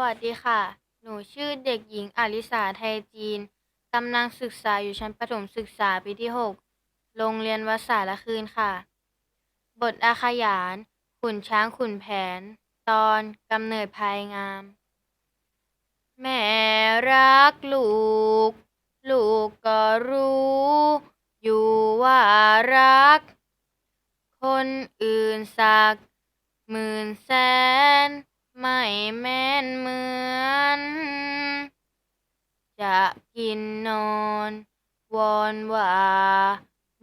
วัสดีค่ะ หนูชื่อเด็กหญิงอลิสาไทยจีน กำลังศึกษาอยู่ชั้นประถมศึกษาปีที่ 6 โรงเรียนวัดสารคืนค่ะ บทอาขยาน ขุนช้างขุนแผน ตอนกำเนิดภายงาม แม่รักลูก ลูกก็รู้ อยู่ว่ารัก คนอื่นสัก หมื่นแสน ไม่แม่นเหมือน จะกินนอน วอนว่า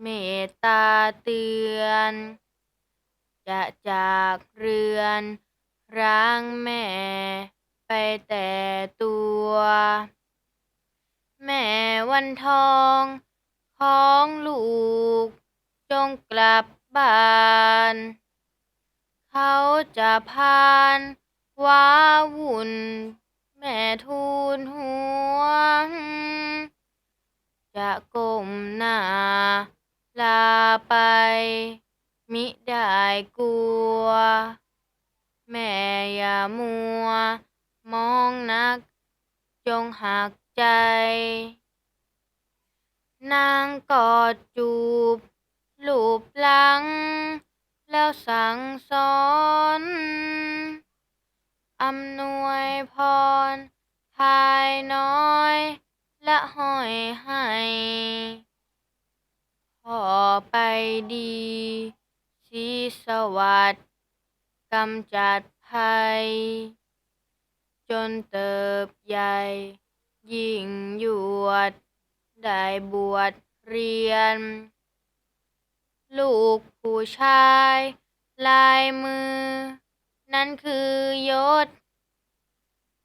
เมตตาเตือน จะจากเรือนร้างแม่ ไปแต่ตัว แม่วันทองของลูก จงกลับบ้าน เขาจะพาน ว้าวุ่น แม่ทูลหัวจะก้มหน้า ลาไป มิได้กลัว แม่อย่ามัว มองนัก จงหักใจ นางกอดจูบ ลูบหลัง แล้วสั่งสอน อำนวยพร ภายน้อยและห้อยให้พอไปดี สีสวัสดิ์กำจัดภัย จนเติบใหญ่ ยิ่งยวด ได้บวชเรียน ลูกผู้ชาย ลายมือ นั่นคือยศ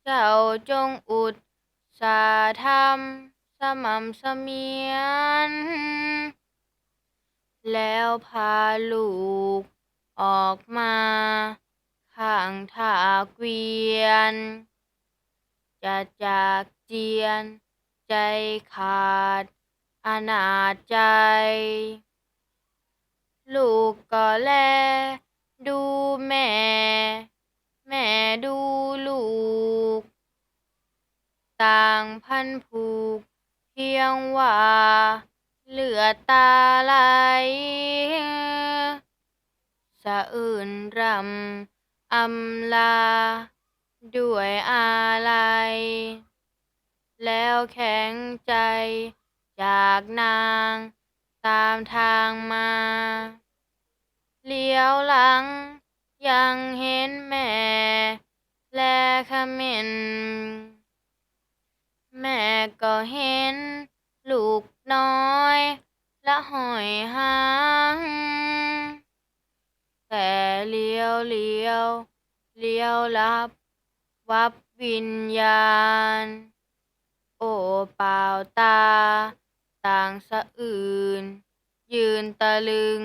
เจ้าจงอุตสาห์ทำสม่ำเสมียน แล้วพาลูกออกมา ข้างทาเกวียน จะจากเจียน ใจขาด อนาจใจ ลูกก็แล ดูแม่ พียงว่าเหลือตาไหลสะอื้นรำอำลา ด้วยอาลัย แล้วแข็งใจจากนางตามทางมา เลี้ยวหลังยังเห็นแม่ ละหอยหางแต่เลี้ยวเลี้ยวเลี้ยวลับ วับวิญญาณ โอเปล่าตา ต่างสะอื่น ยืนตะลึง